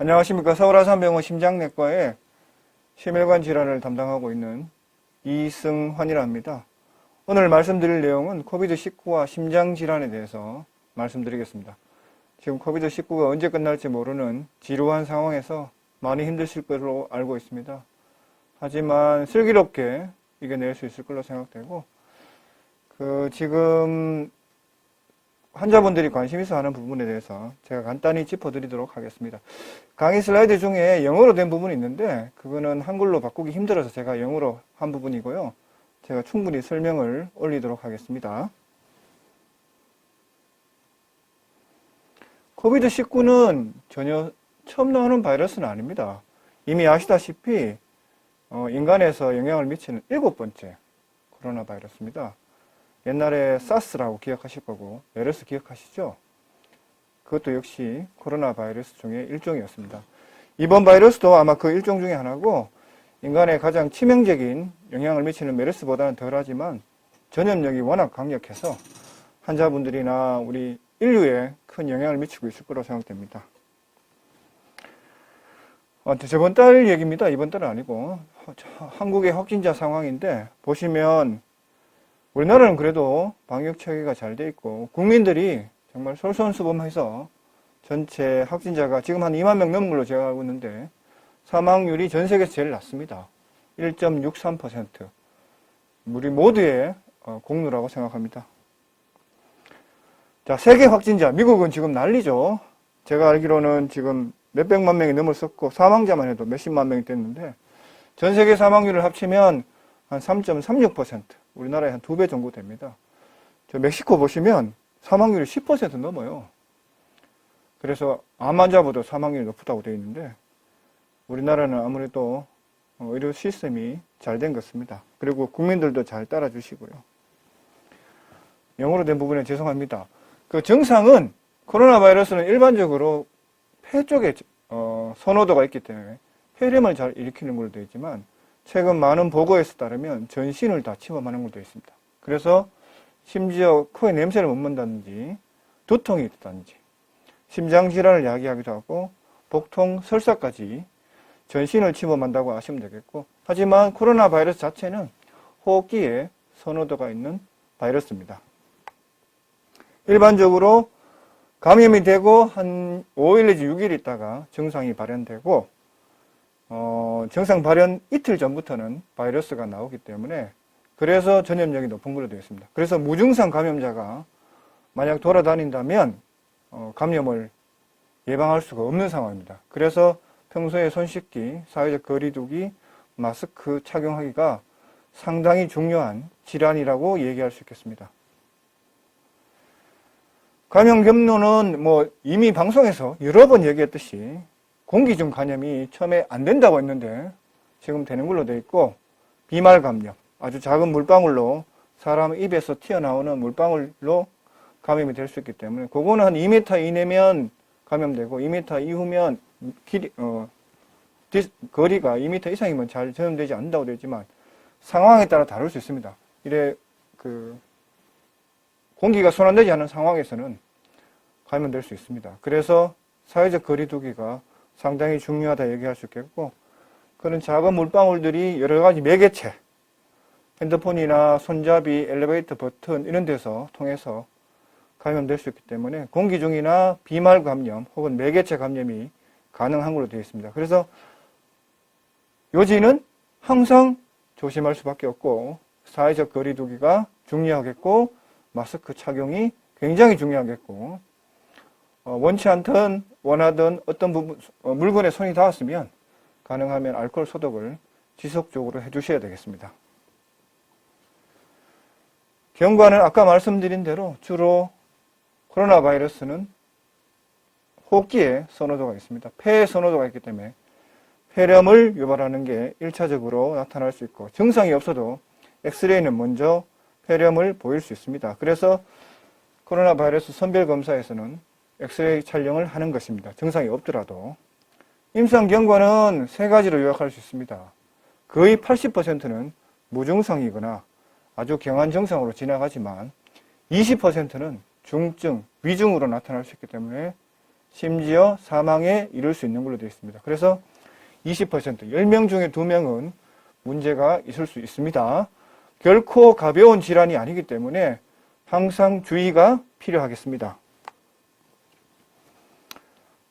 안녕하십니까. 서울아산병원 심장내과의 심혈관 질환을 담당하고 있는 이승환이라 합니다. 오늘 말씀드릴 내용은 코비드19와 심장질환에 대해서 말씀드리겠습니다. 지금 코비드19가 언제 끝날지 모르는 지루한 상황에서 많이 힘드실 걸로 알고 있습니다. 하지만 슬기롭게 이겨낼 수 있을 걸로 생각되고, 그, 지금 환자분들이 관심 있어 하는 부분에 대해서 제가 간단히 짚어드리도록 하겠습니다. 강의 슬라이드 중에 영어로 된 부분이 있는데, 그거는 한글로 바꾸기 힘들어서 제가 영어로 한 부분이고요. 제가 충분히 설명을 올리도록 하겠습니다. 코비드19는 전혀 처음 나오는 바이러스는 아닙니다. 이미 아시다시피 어, 인간에서 영향을 미치는 일곱 번째 코로나 바이러스입니다. 옛날에 사스라고 기억하실 거고 메르스 기억하시죠? 그것도 역시 코로나 바이러스 중에 일종이었습니다. 이번 바이러스도 아마 그 일종 중에 하나고 인간에 가장 치명적인 영향을 미치는 메르스보다는 덜하지만 전염력이 워낙 강력해서 환자분들이나 우리 인류에 큰 영향을 미치고 있을 거라고 생각됩니다. 어, 저번 달 얘기입니다. 이번 달은 아니고 한국의 확진자 상황인데 보시면 우리나라는 그래도 방역 체계가 잘 돼 있고 국민들이 정말 솔선수범해서 전체 확진자가 지금 한 2만 명 넘은 걸로 제가 알고 있는데 사망률이 전 세계에서 제일 낮습니다. 1.63%. 우리 모두의 어, 공로라고 생각합니다. 자, 세계 확진자. 미국은 지금 난리죠. 제가 알기로는 지금 몇백만 명이 넘었었고 사망자만 해도 몇십만 명이 됐는데 전 세계 사망률을 합치면 한 3.36%. 우리나라의 한 두 배 정도 됩니다. 저 멕시코 보시면 사망률이 10% 넘어요. 그래서 암 환자보다 사망률이 높다고 되어 있는데 우리나라는 아무래도 의료 시스템이 잘 된 것입니다. 그리고 국민들도 잘 따라주시고요. 영어로 된 부분에 죄송합니다. 그 증상은 코로나 바이러스는 일반적으로 폐 쪽에 어, 선호도가 있기 때문에 폐렴을 잘 일으키는 걸로 되어 있지만 최근 많은 보고에서 따르면 전신을 다 침범하는 되어 있습니다. 그래서 심지어 코에 냄새를 못 맡는다든지 두통이 있다든지 심장 질환을 야기하기도 하고 복통, 설사까지 전신을 침범한다고 아시면 되겠고 하지만 코로나 바이러스 자체는 호흡기에 선호도가 있는 바이러스입니다. 일반적으로 감염이 되고 한 5일 내지 6일 있다가 증상이 발현되고 어, 증상 발현 이틀 전부터는 바이러스가 나오기 때문에 그래서 전염력이 높은 걸로 되어 있습니다. 그래서 무증상 감염자가 만약 돌아다닌다면 어, 감염을 예방할 수가 없는 상황입니다. 그래서 평소에 손 씻기, 사회적 거리두기, 마스크 착용하기가 상당히 중요한 질환이라고 얘기할 수 있겠습니다. 감염 경로는 뭐 이미 방송에서 여러 번 얘기했듯이 공기중 감염이 처음에 안 된다고 했는데 지금 되는 걸로 되어 있고 비말 감염, 아주 작은 물방울로 사람 입에서 튀어나오는 물방울로 감염이 될 수 있기 때문에 그거는 한 2m 이내면 감염되고 2m 이후면 길이 어 디, 거리가 2m 이상이면 잘 전염되지 않는다고 되지만 상황에 따라 다를 수 있습니다. 이래 그 공기가 순환되지 않은 상황에서는 감염될 수 있습니다. 그래서 사회적 거리두기가 상당히 중요하다 얘기할 수 있겠고 그런 작은 물방울들이 여러 가지 매개체 핸드폰이나 손잡이, 엘리베이터 버튼 이런 데서 통해서 감염될 수 있기 때문에 공기 중이나 비말 감염 혹은 매개체 감염이 가능한 걸로 되어 있습니다. 그래서 요지는 항상 조심할 수밖에 없고 사회적 거리두기가 중요하겠고 마스크 착용이 굉장히 중요하겠고 어, 원치 않든 원하든 어떤 부분 어, 물건에 손이 닿았으면 가능하면 알코올 소독을 지속적으로 해주셔야 되겠습니다. 경과는 아까 말씀드린 대로 주로 코로나 바이러스는 호흡기에 선호도가 있습니다. 폐에 선호도가 있기 때문에 폐렴을 유발하는 게 1차적으로 나타날 수 있고 증상이 없어도 엑스레이는 먼저 폐렴을 보일 수 있습니다. 그래서 코로나 바이러스 선별 검사에서는 엑스레이 촬영을 하는 것입니다. 증상이 없더라도 임상 경과는 세 가지로 요약할 수 있습니다. 거의 80%는 무증상이거나 아주 경한 증상으로 지나가지만 20%는 중증, 위중으로 나타날 수 있기 때문에 심지어 사망에 이를 수 있는 걸로 되어 있습니다. 그래서 20% 10명 중에 2명은 문제가 있을 수 있습니다. 결코 가벼운 질환이 아니기 때문에 항상 주의가 필요하겠습니다.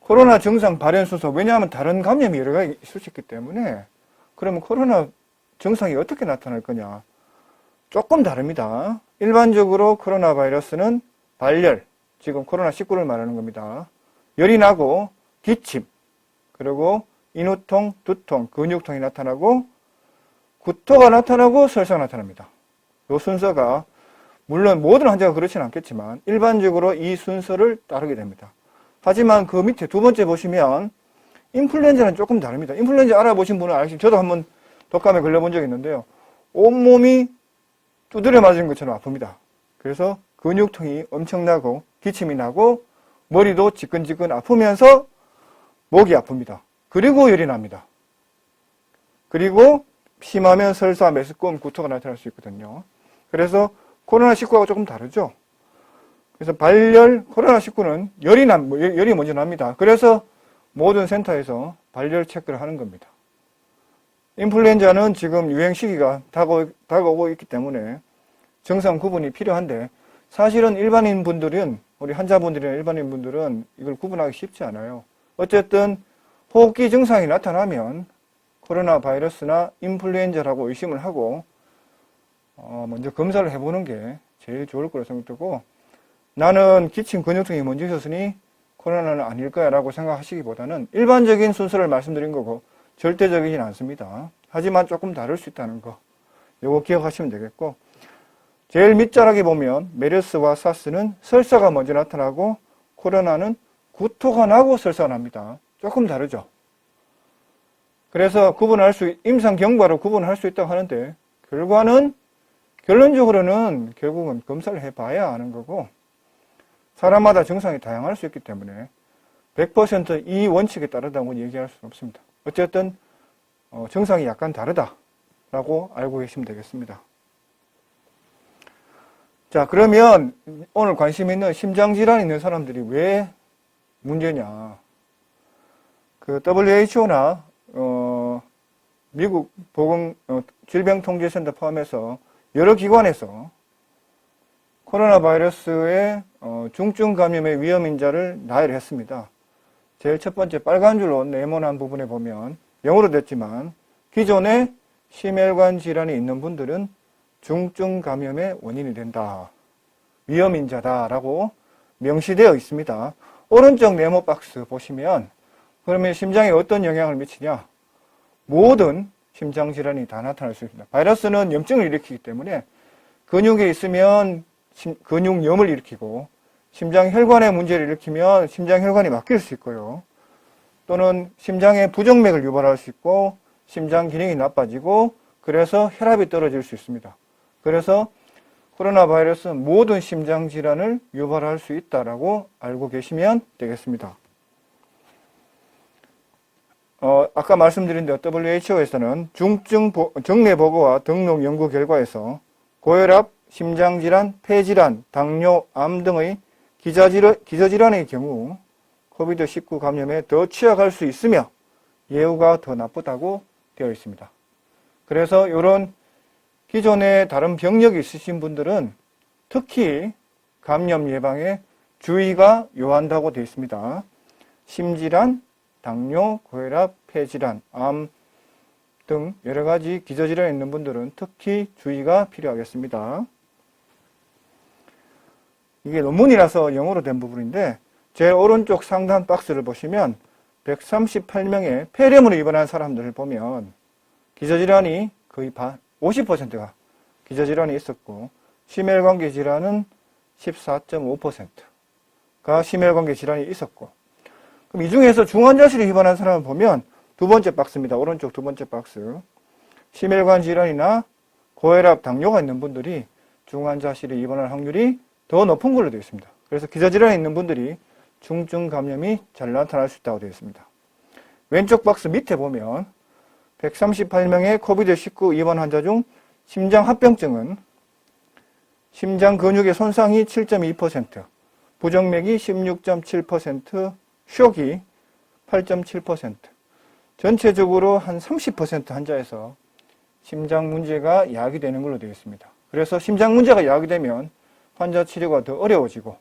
코로나 증상 발현 순서 왜냐하면 다른 감염이 여러 가지 있을 수 있기 때문에 그러면 코로나 증상이 어떻게 나타날 거냐 조금 다릅니다. 일반적으로 코로나 바이러스는 발열 지금 코로나 19를 말하는 겁니다. 열이 나고 기침 그리고 인후통, 두통, 근육통이 나타나고 구토가 나타나고 설사가 나타납니다. 이 순서가 물론 모든 환자가 그렇지는 않겠지만 일반적으로 이 순서를 따르게 됩니다. 하지만 그 밑에 두 번째 보시면 인플루엔자는 조금 다릅니다. 인플루엔자 알아보신 분은 알겠지만 저도 한번 독감에 걸려본 적이 있는데요. 온몸이 두드려 맞은 것처럼 아픕니다. 그래서 근육통이 엄청나고 기침이 나고 머리도 지끈지끈 아프면서 목이 아픕니다. 그리고 열이 납니다. 그리고 심하면 설사, 메스꺼움, 구토가 나타날 수 있거든요. 그래서 코로나19하고 조금 다르죠. 그래서 발열, 코로나19는 열이 남, 뭐, 열이 먼저 납니다. 그래서 모든 센터에서 발열 체크를 하는 겁니다. 인플루엔자는 지금 유행 시기가 다가오, 다가오고 있기 때문에 정상 구분이 필요한데 사실은 일반인 분들은 우리 환자분들이나 일반인 분들은 이걸 구분하기 쉽지 않아요. 어쨌든 호흡기 증상이 나타나면 코로나 바이러스나 인플루엔자라고 의심을 하고 어, 먼저 검사를 해보는 게 제일 좋을 거라고 생각되고 나는 기침 근육통이 먼저 있었으니 코로나는 아닐 거야 라고 생각하시기보다는 일반적인 순서를 말씀드린 거고 절대적이진 않습니다. 하지만 조금 다를 수 있다는 거 요거 기억하시면 되겠고 제일 밑자락에 보면 메르스와 사스는 설사가 먼저 나타나고 코로나는 구토가 나고 설사가 납니다. 조금 다르죠. 그래서 구분할 수, 임상 경과로 구분할 수 있다고 하는데, 결과는, 결론적으로는 결국은 검사를 해봐야 하는 거고, 사람마다 증상이 다양할 수 있기 때문에, 100%이 원칙에 따르다고 얘기할 수는 없습니다. 어쨌든, 어, 증상이 약간 다르다라고 알고 계시면 되겠습니다. 자, 그러면 오늘 관심 있는 심장질환 있는 사람들이 왜 문제냐. 그 WHO나 어, 미국 보건 어, 질병통제센터 포함해서 여러 기관에서 코로나 바이러스의 어, 중증 감염의 위험 인자를 나열했습니다. 제일 첫 번째 빨간 줄로 네모난 부분에 보면 영어로 됐지만 기존에 심혈관 질환이 있는 분들은 중증 감염의 원인이 된다. 위험 인자다라고 명시되어 있습니다. 오른쪽 네모 박스 보시면 그러면 심장에 어떤 영향을 미치냐? 모든 심장 질환이 다 나타날 수 있습니다. 바이러스는 염증을 일으키기 때문에 근육에 있으면 심, 근육염을 일으키고 심장 혈관에 문제를 일으키면 심장 혈관이 막힐 수 있고요. 또는 심장에 부정맥을 유발할 수 있고 심장 기능이 나빠지고 그래서 혈압이 떨어질 수 있습니다. 그래서 코로나 바이러스는 모든 심장 질환을 유발할 수 있다라고 알고 계시면 되겠습니다. 어, 아까 말씀드린 대로 WHO에서는 중증 보, 정례 보고와 등록 연구 결과에서 고혈압, 심장질환, 폐질환, 당뇨, 암 등의 기저질환, 기저질환 의 경우 코비드19 감염에 더 취약할 수 있으며 예후가 더 나쁘다고 되어 있습니다. 그래서 이런 기존에 다른 병력이 있으신 분들은 특히 감염 예방에 주의가 요한다고 되어 있습니다. 심질환, 당뇨, 고혈압, 폐질환, 암 등 여러 가지 기저질환이 있는 분들은 특히 주의가 필요하겠습니다. 이게 논문이라서 영어로 된 부분인데 제 오른쪽 상단 박스를 보시면 138명의 폐렴으로 입원한 사람들을 보면 기저질환이 거의 반, 50%가 기저질환이 있었고 심혈관계 질환은 14.5%가 심혈관계 질환이 있었고 그럼 이 중에서 중환자실에 입원한 사람을 보면 두 번째 박스입니다. 오른쪽 두 번째 박스. 심혈관 질환이나 고혈압, 당뇨가 있는 분들이 중환자실에 입원할 확률이 더 높은 걸로 되어 있습니다. 그래서 기저질환이 있는 분들이 중증 감염이 잘 나타날 수 있다고 되어 있습니다. 왼쪽 박스 밑에 보면 138명의 코비드-19 입원 환자 중 심장 합병증은 심장 근육의 손상이 7.2%, 부정맥이 16.7%, 쇼기 8.7%. 전체적으로 한 30% 환자에서 심장 문제가 야기되는 걸로 되어 있습니다. 그래서 심장 문제가 야기되면 환자 치료가 더 어려워지고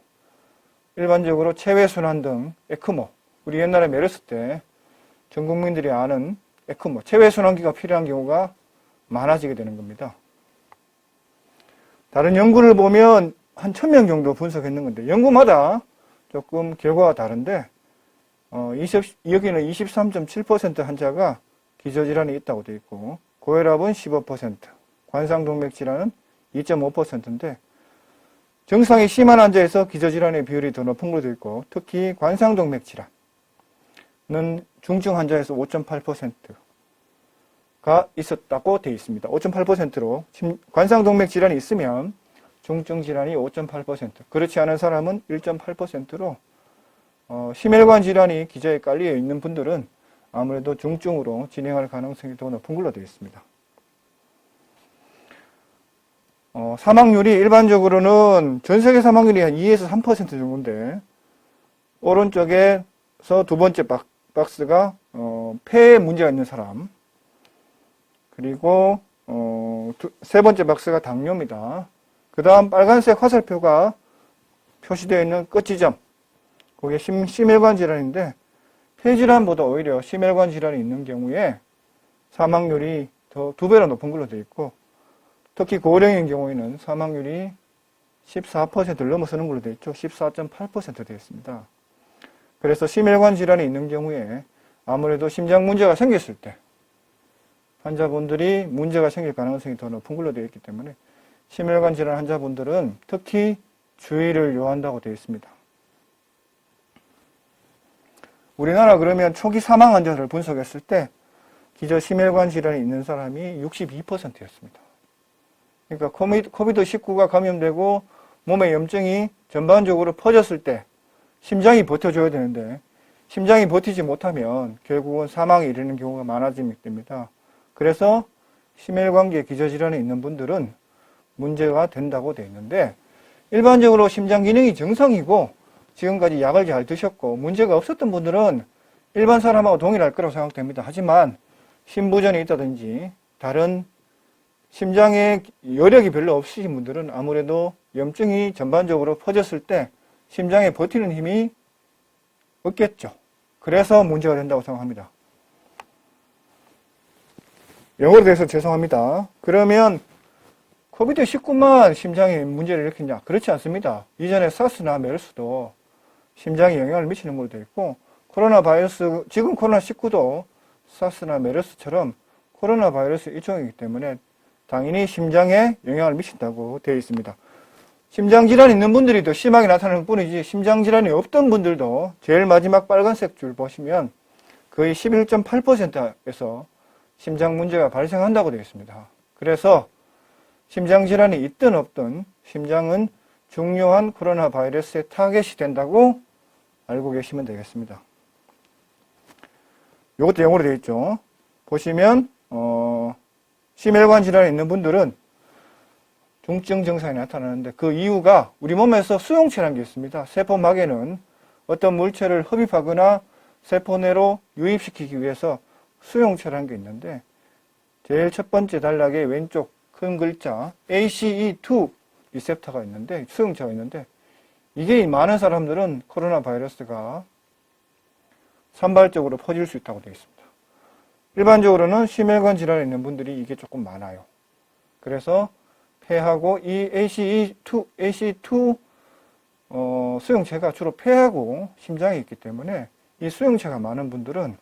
일반적으로 체외순환 등 에크모, 우리 옛날에 메르스 때 전 국민들이 아는 에크모, 체외순환기가 필요한 경우가 많아지게 되는 겁니다. 다른 연구를 보면 한 1000명 정도 분석했는 건데 연구마다 조금 결과가 다른데 어, 20, 여기는 23.7% 환자가 기저질환이 있다고 되어 있고 고혈압은 15%, 관상동맥 질환은 2.5%인데 증상이 심한 환자에서 기저질환의 비율이 더 높은 걸로 되어 있고 특히 관상동맥 질환은 중증 환자에서 5.8%가 있었다고 되어 있습니다. 5.8%로 관상동맥 질환이 있으면 중증 질환이 5.8%, 그렇지 않은 사람은 1.8%로 어, 심혈관 질환이 기저에 깔려 있는 분들은 아무래도 중증으로 진행할 가능성이 더 높은 걸로 되어 있습니다. 어, 사망률이 일반적으로는 전 세계 사망률이 한 2에서 3% 정도인데 오른쪽에서 두 번째 박, 박스가 어, 폐에 문제가 있는 사람 그리고 어, 두, 세 번째 박스가 당뇨입니다. 그 다음 빨간색 화살표가 표시되어 있는 끝지점 그게 심, 심혈관 질환인데 폐질환보다 오히려 심혈관 질환이 있는 경우에 사망률이 더 두 배로 높은 걸로 되어 있고 특히 고령인 경우에는 사망률이 14%를 넘어서는 걸로 되어 있죠. 14.8% 되어 있습니다. 그래서 심혈관 질환이 있는 경우에 아무래도 심장 문제가 생겼을 때 환자분들이 문제가 생길 가능성이 더 높은 걸로 되어 있기 때문에 심혈관 질환 환자분들은 특히 주의를 요한다고 되어 있습니다. 우리나라 그러면 초기 사망 환자를 분석했을 때 기저 심혈관 질환이 있는 사람이 62%였습니다. 그러니까 코비드 19가 감염되고 몸에 염증이 전반적으로 퍼졌을 때 심장이 버텨줘야 되는데 심장이 버티지 못하면 결국은 사망에 이르는 경우가 많아지게 됩니다. 그래서 심혈관계 기저질환이 있는 분들은 문제가 된다고 되어 있는데 일반적으로 심장 기능이 정상이고 지금까지 약을 잘 드셨고 문제가 없었던 분들은 일반 사람하고 동일할 거라고 생각됩니다. 하지만 심부전이 있다든지 다른 심장에 여력이 별로 없으신 분들은 아무래도 염증이 전반적으로 퍼졌을 때 심장에 버티는 힘이 없겠죠. 그래서 문제가 된다고 생각합니다. 영어로 돼서 죄송합니다. 그러면 코비드19만 심장에 문제를 일으키냐? 그렇지 않습니다. 이전에 사스나 메르스도 심장에 영향을 미치는 되어 있고 코로나 바이러스, 지금 코로나19도 사스나 메르스처럼 코로나 바이러스 일종이기 때문에 당연히 심장에 영향을 미친다고 되어 있습니다. 심장질환이 있는 분들이 더 심하게 나타나는 뿐이지 심장질환이 없던 분들도 제일 마지막 빨간색 줄 보시면 거의 11.8%에서 심장 문제가 발생한다고 되어 있습니다. 그래서 심장질환이 있든 없든 심장은 중요한 코로나 바이러스의 타겟이 된다고 알고 계시면 되겠습니다. 이것도 영어로 되어 있죠. 보시면 어, 심혈관 질환이 있는 분들은 중증 증상이 나타나는데 그 이유가 우리 몸에서 수용체라는 게 있습니다. 세포막에는 어떤 물체를 흡입하거나 세포 내로 유입시키기 위해서 수용체라는 게 있는데 제일 첫 번째 단락의 왼쪽 큰 글자 ACE2 리셉터가 있는데 수용체가 있는데 이게 많은 사람들은 코로나 바이러스가 산발적으로 퍼질 수 있다고 되어 있습니다. 일반적으로는 심혈관 질환이 있는 분들이 이게 조금 많아요. 그래서 폐하고 이 ACE2, AC2 어, 수용체가 주로 폐하고 심장에 있기 때문에 이 수용체가 많은 분들은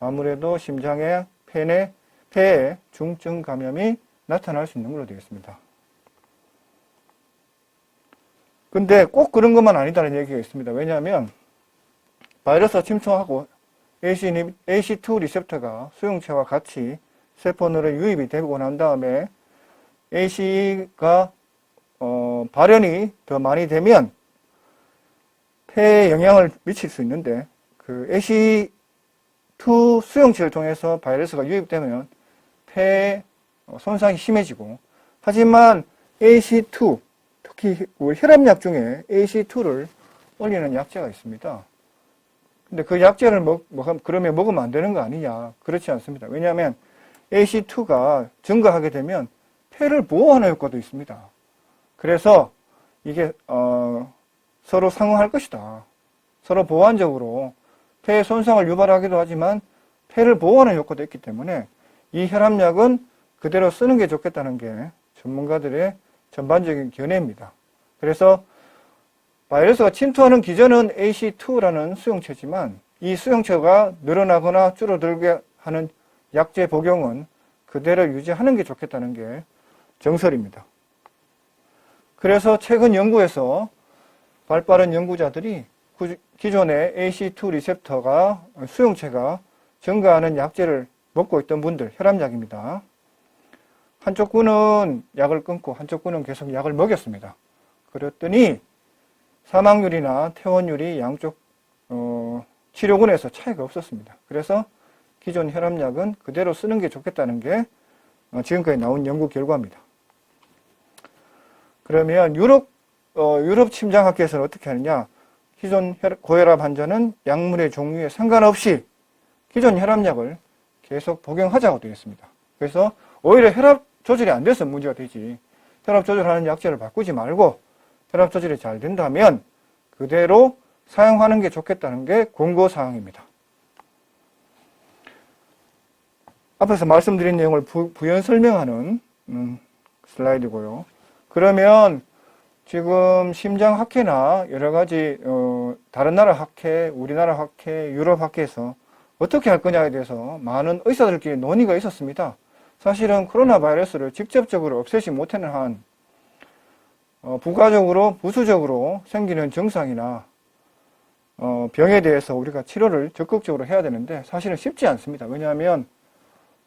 아무래도 심장에 폐에, 폐에 중증 감염이 나타날 수 있는 걸로 되겠습니다. 근데 꼭 그런 것만 아니다는 얘기가 있습니다. 왜냐하면 바이러스가 침투하고 AC2 리셉터가 수용체와 같이 세포내로 유입이 되고 난 다음에 AC가 어, 발현이 더 많이 되면 폐에 영향을 미칠 수 있는데 그 AC2 수용체를 통해서 바이러스가 유입되면 폐에 어, 손상이 심해지고 하지만 AC2 특히 혈압약 중에 AC2를 올리는 약제가 있습니다. 근데 그 약제를 먹, 먹, 그러면 먹으면 안 되는 거 아니냐. 그렇지 않습니다. 왜냐하면 AC2가 증가하게 되면 폐를 보호하는 효과도 있습니다. 그래서 이게, 어, 서로 상응할 것이다. 서로 보완적으로 폐의 손상을 유발하기도 하지만 폐를 보호하는 효과도 있기 때문에 이 혈압약은 그대로 쓰는 게 좋겠다는 게 전문가들의 전반적인 견해입니다. 그래서 바이러스가 침투하는 기전은 AC2라는 수용체지만 이 수용체가 늘어나거나 줄어들게 하는 약제 복용은 그대로 유지하는 게 좋겠다는 게 정설입니다. 그래서 최근 연구에서 발빠른 연구자들이 구- 기존의 AC2 리셉터가 수용체가 증가하는 약제를 먹고 있던 분들 혈압약입니다. 한쪽 군은 약을 끊고 한쪽 군은 계속 약을 먹였습니다. 그랬더니 사망률이나 퇴원율이 양쪽 어, 치료군에서 차이가 없었습니다. 그래서 기존 혈압약은 그대로 쓰는 게 좋겠다는 게 어, 지금까지 나온 연구 결과입니다. 그러면 유럽 어, 유럽 침장학회에서는 어떻게 하느냐? 기존 혈- 고혈압 환자는 약물의 종류에 상관없이 기존 혈압약을 계속 복용하자고 되어 있습니다. 그래서 오히려 혈압 조절이 안 돼서 문제가 되지. 혈압 조절하는 약제를 바꾸지 말고 혈압 조절이 잘 된다면 그대로 사용하는 게 좋겠다는 게 권고 사항입니다. 앞에서 말씀드린 내용을 부, 연 설명하는 음, 슬라이드고요. 그러면 지금 심장 학회나 여러 가지 어, 다른 나라 학회, 우리나라 학회, 유럽 학회에서 어떻게 할 거냐에 대해서 많은 의사들끼리 논의가 있었습니다. 사실은 코로나 바이러스를 직접적으로 없애지 못하는 한 어, 부가적으로 부수적으로 생기는 증상이나 어, 병에 대해서 우리가 치료를 적극적으로 해야 되는데 사실은 쉽지 않습니다. 왜냐하면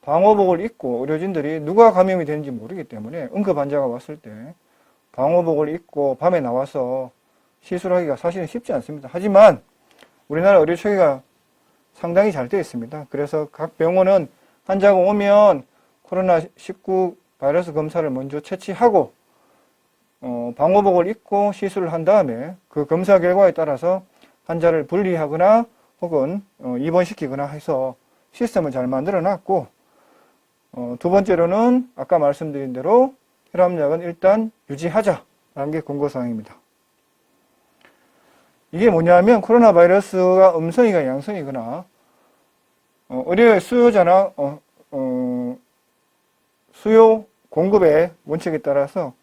방호복을 입고 의료진들이 누가 감염이 되는지 모르기 때문에 응급 환자가 왔을 때 방호복을 입고 밤에 나와서 시술하기가 사실은 쉽지 않습니다. 하지만 우리나라 의료 체계가 상당히 잘 되어 있습니다. 그래서 각 병원은 환자가 오면 코로나19 바이러스 검사를 먼저 채취하고 어, 방호복을 입고 시술을 한 다음에 그 검사 결과에 따라서 환자를 분리하거나 혹은 어, 입원시키거나 해서 시스템을 잘 만들어 놨고 어, 두 번째로는 아까 말씀드린 대로 혈압약은 일단 유지하자라는 게 권고사항입니다. 이게 뭐냐면 코로나 바이러스가 음성이가 양성이거나 어, 의료의 수요자나 수요 공급의 원칙에 따라서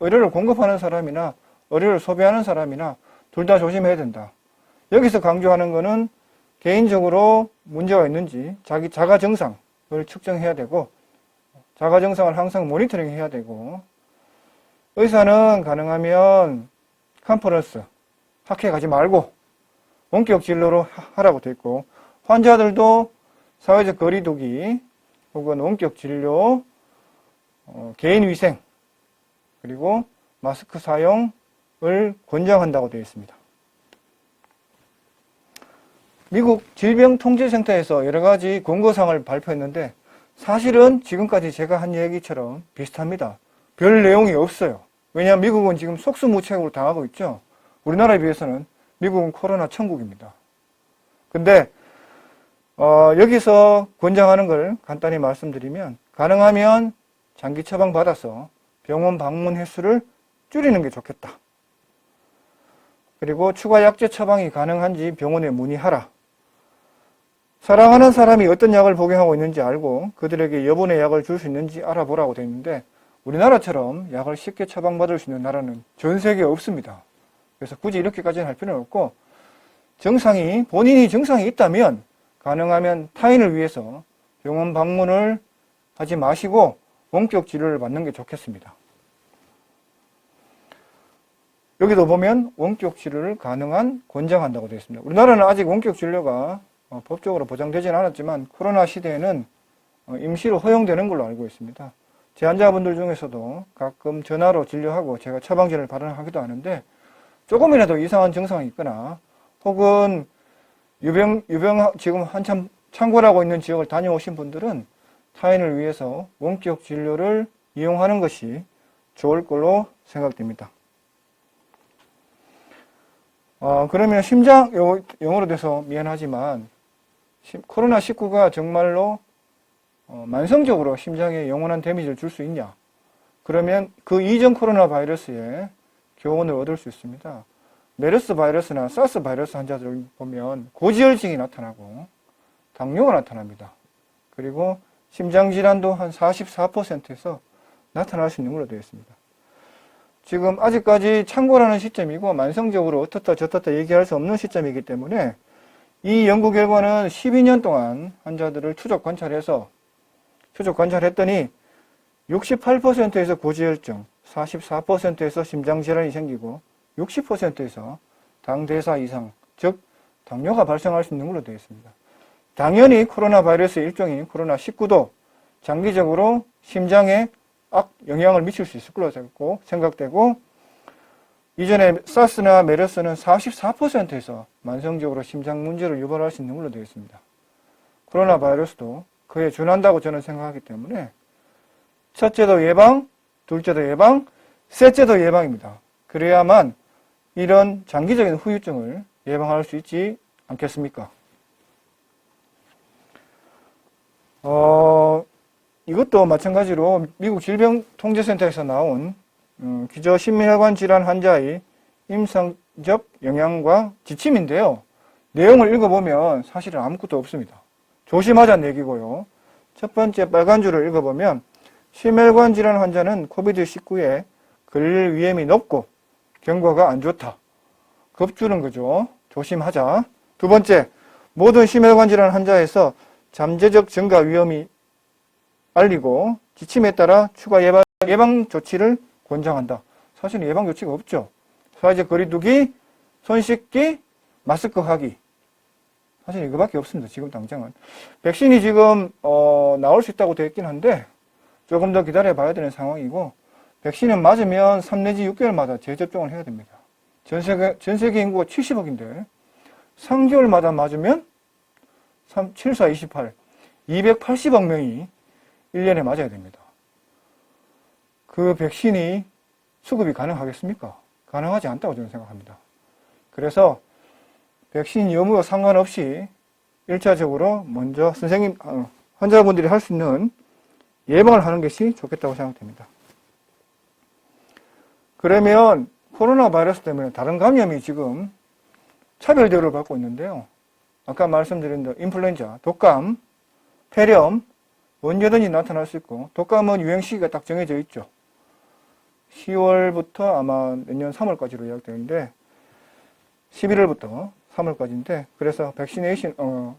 의료를 공급하는 사람이나 의료를 소비하는 사람이나 둘 다 조심해야 된다. 여기서 강조하는 것은 개인적으로 문제가 있는지 자기 자가 증상을 측정해야 되고 자가 증상을 항상 모니터링 해야 되고 의사는 가능하면 컨퍼런스 학회 가지 말고 원격 진료로 하- 하라고 돼 있고 환자들도 사회적 거리두기 혹은 원격 진료 어, 개인 위생 그리고 마스크 사용을 권장한다고 되어 있습니다. 미국 질병통제센터에서 여러 가지 권고사항을 발표했는데 사실은 지금까지 제가 한 얘기처럼 비슷합니다. 별 내용이 없어요. 왜냐하면 미국은 지금 속수무책으로 당하고 있죠. 우리나라에 비해서는 미국은 코로나 천국입니다. 근데 어, 여기서 권장하는 걸 간단히 말씀드리면 가능하면 장기 처방 받아서 병원 방문 횟수를 줄이는 게 좋겠다. 그리고 추가 약제 처방이 가능한지 병원에 문의하라. 사랑하는 사람이 어떤 약을 복용하고 있는지 알고 그들에게 여분의 약을 줄 수 있는지 알아보라고 되어 있는데 우리나라처럼 약을 쉽게 처방받을 수 있는 나라는 전 세계에 없습니다. 그래서 굳이 이렇게까지는 할 필요는 없고 증상이 본인이 증상이 있다면 가능하면 타인을 위해서 병원 방문을 하지 마시고 원격 치료를 받는 게 좋겠습니다. 여기도 보면 원격 치료를 가능한 권장한다고 되어 있습니다. 우리나라는 아직 원격 진료가 어, 법적으로 보장되지는 않았지만 코로나 시대에는 어, 임시로 허용되는 걸로 알고 있습니다. 제 환자분들 중에서도 가끔 전화로 진료하고 제가 처방전을 발언하기도 하는데 조금이라도 이상한 증상이 있거나 혹은 유병, 유병, 지금 한참 창궐하고 있는 지역을 다녀오신 분들은 타인을 위해서 원격 진료를 이용하는 것이 좋을 걸로 생각됩니다. 어, 그러면 심장, 요, 영어로 돼서 미안하지만, 코로나19가 정말로 어, 만성적으로 심장에 영원한 데미지를 줄 수 있냐? 그러면 그 이전 코로나 바이러스에 교훈을 얻을 수 있습니다. 메르스 바이러스나 사스 바이러스 환자들을 보면 고지혈증이 나타나고 당뇨가 나타납니다. 그리고 심장질환도 한 44%에서 나타날 수 있는 걸로 되어 있습니다. 지금 아직까지 참고라는 시점이고 만성적으로 어떻다 저떻다 얘기할 수 없는 시점이기 때문에 이 연구 결과는 12년 동안 환자들을 추적 관찰해서 추적 관찰했더니 68%에서 고지혈증, 44%에서 심장질환이 생기고 60%에서 당대사 이상, 즉 당뇨가 발생할 수 있는 걸로 되어 있습니다. 당연히 코로나 바이러스의 일종인 코로나19도 장기적으로 심장에 악 영향을 미칠 수 있을 걸로 생각되고 이전에 사스나 메르스는 44%에서 만성적으로 심장 문제를 유발할 수 있는 걸로 되어 있습니다. 코로나 바이러스도 그에 준한다고 저는 생각하기 때문에 첫째도 예방, 둘째도 예방, 셋째도 예방입니다. 그래야만 이런 장기적인 후유증을 예방할 수 있지 않겠습니까? 어, 이것도 마찬가지로 미국 질병통제센터에서 나온 음, 기저 심혈관 질환 환자의 임상적 영향과 지침인데요. 내용을 읽어보면 사실은 아무것도 없습니다. 조심하자는 얘기고요. 첫 번째 빨간 줄을 읽어보면 심혈관 질환 환자는 코비드19에 걸릴 위험이 높고 경과가 안 좋다. 급주는 거죠. 조심하자. 두 번째, 모든 심혈관 질환 환자에서 잠재적 증가 위험이 알리고 지침에 따라 추가 예방, 예방 조치를 권장한다. 사실 예방 조치가 없죠. 사회적 거리두기, 손 씻기, 마스크 하기. 사실 이거밖에 없습니다. 지금 당장은. 백신이 지금 어, 나올 수 있다고 되어 있긴 한데 조금 더 기다려 봐야 되는 상황이고 백신은 맞으면 3 내지 6개월마다 재접종을 해야 됩니다. 전 세계, 전 세계 인구가 70억인데 3개월마다 맞으면 3, 7, 4, 28, 280억 명이 1년에 맞아야 됩니다. 그 백신이 수급이 가능하겠습니까? 가능하지 않다고 저는 생각합니다. 그래서 백신 여부와 상관없이 1차적으로 먼저 선생님, 어, 환자분들이 할 수 있는 예방을 하는 것이 좋겠다고 생각됩니다. 그러면 코로나 바이러스 때문에 다른 감염이 지금 차별 대우를 받고 있는데요. 아까 말씀드린 대로 인플루엔자, 독감, 폐렴, 언제든지 나타날 수 있고 독감은 유행 시기가 딱 정해져 있죠. 10월부터 아마 내년 3월까지로 예약되는데 11월부터 3월까지인데 그래서 백신에이션 어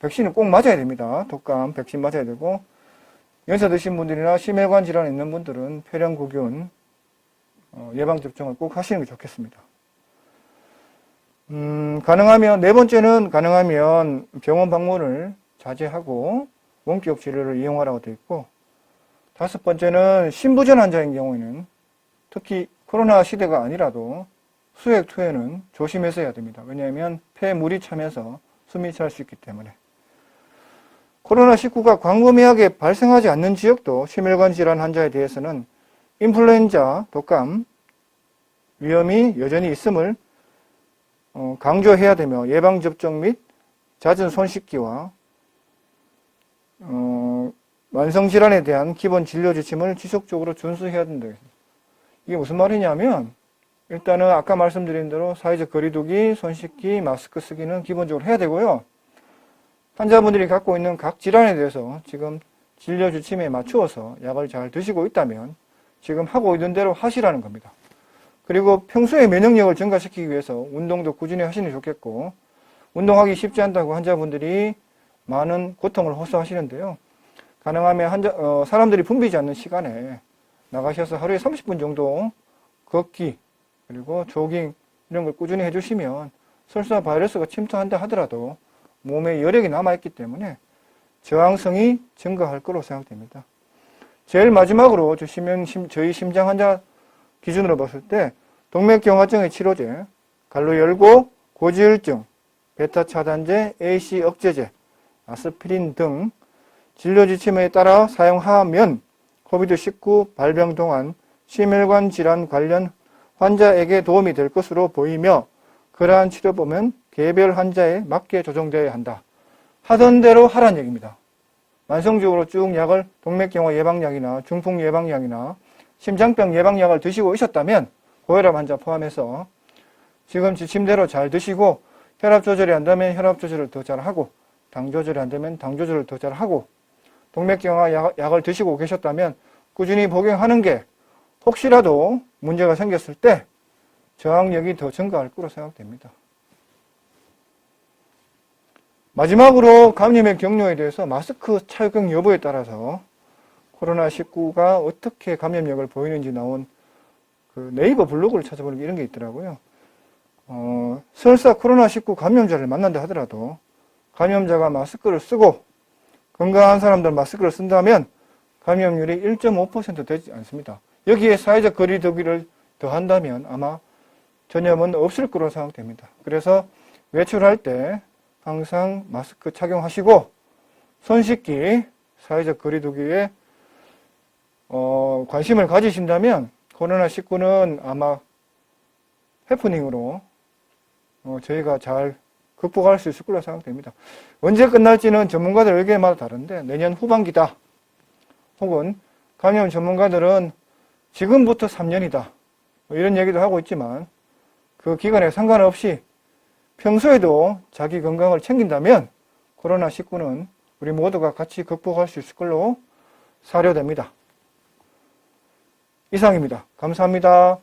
백신은 꼭 맞아야 됩니다. 독감 백신 맞아야 되고 연세 드신 분들이나 심혈관 질환 있는 분들은 폐렴 구균 어, 예방 접종을 꼭 하시는 게 좋겠습니다. 음, 가능하면 네 번째는 가능하면 병원 방문을 자제하고 원격 치료를 이용하라고 되어 있고 다섯 번째는 신부전 환자인 경우에는 특히 코로나 시대가 아니라도 수액 투여는 조심해서 해야 됩니다. 왜냐하면 폐물이 차면서 숨이 찰 수 있기 때문에 코로나19가 광범위하게 발생하지 않는 지역도 심혈관 질환 환자에 대해서는 인플루엔자, 독감 위험이 여전히 있음을 어, 강조해야 되며 예방접종 및 잦은 손 씻기와 어, 만성질환에 대한 기본 진료 지침을 지속적으로 준수해야 된다. 이게 무슨 말이냐면 일단은 아까 말씀드린 대로 사회적 거리두기, 손 씻기, 마스크 쓰기는 기본적으로 해야 되고요. 환자분들이 갖고 있는 각 질환에 대해서 지금 진료 지침에 맞추어서 약을 잘 드시고 있다면 지금 하고 있는 대로 하시라는 겁니다. 그리고 평소에 면역력을 증가시키기 위해서 운동도 꾸준히 하시는 게 좋겠고 운동하기 쉽지 않다고 환자분들이 많은 고통을 호소하시는데요. 가능하면 환자, 어, 사람들이 붐비지 않는 시간에 나가셔서 하루에 30분 정도 걷기 그리고 조깅 이런 걸 꾸준히 해주시면 설사 바이러스가 침투한다 하더라도 몸에 여력이 남아있기 때문에 저항성이 증가할 거로 생각됩니다. 제일 마지막으로 주시면 저희 심장 환자 기준으로 봤을 때 동맥경화증의 치료제, 갈로 열고 고지혈증, 베타 차단제, AC 억제제, 아스피린 등 진료 지침에 따라 사용하면 코비드19 발병 동안 심혈관 질환 관련 환자에게 도움이 될 것으로 보이며 그러한 치료법은 개별 환자에 맞게 조정되어야 한다. 하던 대로 하란 얘기입니다. 만성적으로 쭉 약을 동맥경화 예방약이나 중풍 예방약이나 심장병 예방약을 드시고 있었다면 고혈압 환자 포함해서 지금 지침대로 잘 드시고 혈압 조절이 안 되면 혈압 조절을 더 잘하고 당 조절이 안 되면 당 조절을 더 잘하고 동맥경화 약, 약을 드시고 계셨다면 꾸준히 복용하는 게 혹시라도 문제가 생겼을 때 저항력이 더 증가할 거로 생각됩니다. 마지막으로 감염의 경로에 대해서 마스크 착용 여부에 따라서 코로나19가 어떻게 감염력을 보이는지 나온 그 네이버 블로그를 찾아보니까 이런 게 있더라고요. 어, 설사 코로나19 감염자를 만난다 하더라도 감염자가 마스크를 쓰고 건강한 사람들 마스크를 쓴다면 감염률이 1.5% 되지 않습니다. 여기에 사회적 거리두기를 더한다면 아마 전염은 없을 거로 생각됩니다. 그래서 외출할 때 항상 마스크 착용하시고 손 씻기, 사회적 거리두기에 어, 관심을 가지신다면 코로나19는 아마 해프닝으로 어, 저희가 잘 극복할 수 있을 거라 생각됩니다. 언제 끝날지는 전문가들 의견마다 다른데 내년 후반기다. 혹은 감염 전문가들은 지금부터 3년이다. 뭐 이런 얘기도 하고 있지만 그 기간에 상관없이 평소에도 자기 건강을 챙긴다면 코로나19는 우리 모두가 같이 극복할 수 있을 걸로 사료됩니다. 이상입니다. 감사합니다.